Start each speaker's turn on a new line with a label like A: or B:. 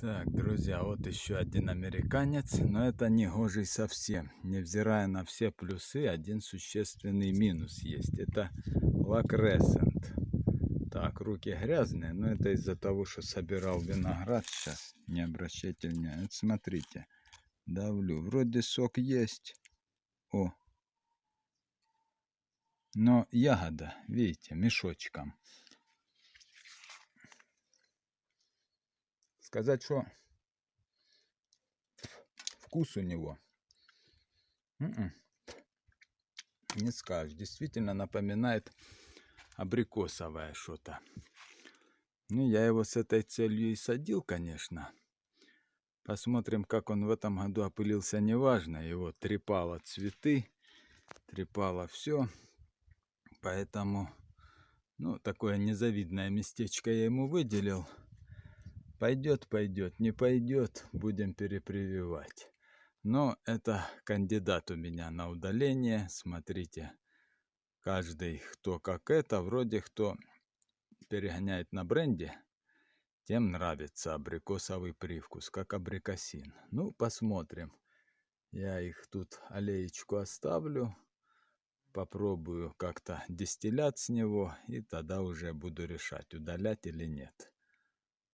A: Так, друзья, вот еще один американец, но это не гожий совсем. Невзирая на все плюсы, один существенный минус есть. Это лакресент. Так, руки грязные, но это из-за того, что собирал виноград сейчас. Не обращайте внимания. Вот смотрите, давлю. Вроде сок есть. О. Но ягода, видите, мешочком. Сказать, что вкус у него. М-м. Не скажешь. Действительно напоминает абрикосовое что-то. Ну, я его с этой целью и садил, конечно. Посмотрим, как он в этом году опылился, неважно. Его трепало цветы, трепало все. Поэтому, ну, такое незавидное местечко я ему выделил. Пойдет, пойдет, не пойдет, будем перепрививать. Но это кандидат у меня на удаление. Смотрите, каждый, кто как это, вроде кто перегоняет на бренде, тем нравится абрикосовый привкус, как абрикосин. Ну, посмотрим. Я их тут аллеечку оставлю. Попробую как-то дистиллят с него, и тогда уже буду решать, удалять или нет.